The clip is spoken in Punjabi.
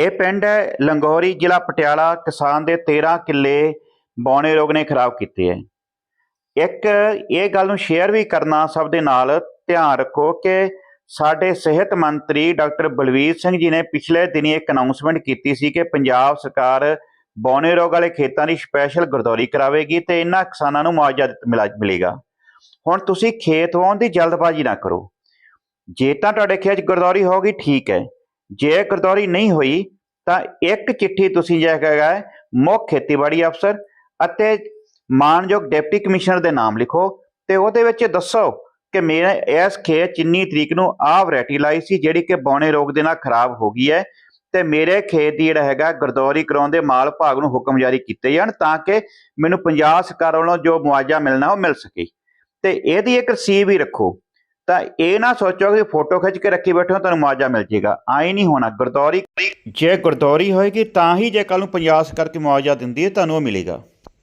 ਇਹ ਪਿੰਡ ਹੈ ਲੰਗੋਰੀ ਜ਼ਿਲ੍ਹਾ ਪਟਿਆਲਾ ਕਿਸਾਨ ਦੇ 13 ਕਿੱਲੇ ਬੌਣੇ ਰੋਗ ਨੇ ਖਰਾਬ ਕੀਤੇ ਹੈ। ਇੱਕ ਇਹ ਗੱਲ ਨੂੰ ਸ਼ੇਅਰ ਵੀ ਕਰਨਾ ਸਭ ਦੇ ਨਾਲ ਧਿਆਨ ਰੱਖੋ ਕਿ ਸਾਡੇ ਸਿਹਤ ਮੰਤਰੀ ਡਾਕਟਰ ਬਲਵੀਰ ਸਿੰਘ ਜੀ ਨੇ ਪਿਛਲੇ ਦਿਨੀ ਇੱਕ ਅਨਾਉਂਸਮੈਂਟ ਕੀਤੀ ਸੀ ਕਿ ਪੰਜਾਬ ਸਰਕਾਰ ਬੌਣੇ ਰੋਗ ਵਾਲੇ ਖੇਤਾਂ ਦੀ ਸਪੈਸ਼ਲ ਗਰਦੌਰੀ ਕਰਾਵੇਗੀ ਤੇ ਇਹਨਾਂ ਕਿਸਾਨਾਂ ਨੂੰ ਮੁਆਵਜ਼ਾ ਦਿੱਤ- ਮਿਲਾ- ਮਿਲੇਗਾ। ਹੁਣ ਤੁਸੀਂ ਖੇਤ ਵਾਹੁਣ ਦੀ ਜਲਦਬਾਜ਼ੀ ਨਾ ਕਰੋ। ਜੇ ਤਾਂ ਤੁਹਾਡੇ ਖੇਤ 'ਚ ਗਰਦੌਰੀ ਹੋਗੀ ਠੀਕ ਹੈ। ਜੇ ਗਰਦੌਰੀ ਨਹੀਂ ਹੋਈ, ਤਾਂ ਇੱਕ ਚਿੱਠੀ ਤੁਸੀਂ ਜਿਹੜਾ ਹੈਗਾ ਮੁੱਖ ਖੇਤੀਬਾੜੀ ਅਫਸਰ ਅਤੇ ਮਾਨਯੋਗ ਡਿਪਟੀ ਕਮਿਸ਼ਨਰ ਦੇ ਨਾਮ ਲਿਖੋ ਤੇ ਉਹਦੇ ਵਿੱਚ ਦੱਸੋ ਕਿ ਮੇਰਾ ਇਸ ਖੇਤ ਚਿੰਨੀ ਤਰੀਕ ਨੂੰ ਆਹ ਵੈਰਾਈਟੀ ਲਾਈ ਸੀ ਜਿਹੜੀ ਕਿ ਬੌਣੇ ਰੋਗ ਦੇ ਨਾਲ ਖਰਾਬ ਹੋ ਗਈ ਹੈ ਤੇ ਮੇਰੇ ਖੇਤ ਦੀ ਜਿਹੜਾ ਹੈਗਾ ਗਰਦੌਰੀ ਕਰਾਉਣ ਦੇ ਮਾਲ ਭਾਗ ਨੂੰ ਹੁਕਮ ਜਾਰੀ ਕੀਤੇ ਜਾਣ ਤਾਂ ਕਿ ਮੈਨੂੰ ਪੰਜਾਬ ਸਰਕਾਰ ਵੱਲੋਂ ਜੋ ਮੁਆਵਜ਼ਾ ਮਿਲਣਾ ਉਹ ਮਿਲ ਸਕੇ। ਤੇ ਇਹਦੀ ਇੱਕ ਰਸੀਵ ਵੀ ਰੱਖੋ। ਤਾਂ ਇਹ ਨਾ ਸੋਚੋ ਕਿ ਫੋਟੋ ਖਿੱਚ ਕੇ ਰੱਖੀ ਬੈਠੋ ਤੁਹਾਨੂੰ ਮੁਆਵਜ਼ਾ ਮਿਲ ਜੇਗਾ। ਆਈ ਨਹੀਂ ਹੋਣਾ, ਗਰਦੌਰੀ ਜੇ ਗਰਦੌਰੀ ਹੋਏਗੀ, ਤਾਂ ਹੀ ਜੇ ਕੱਲ ਨੂੰ ਪੰਜਾਬ ਕਰਕੇ ਮੁਆਵਜ਼ਾ ਦਿੰਦੀ ਹੈ, ਤੁਹਾਨੂੰ ਉਹ ਮਿਲੇਗਾ।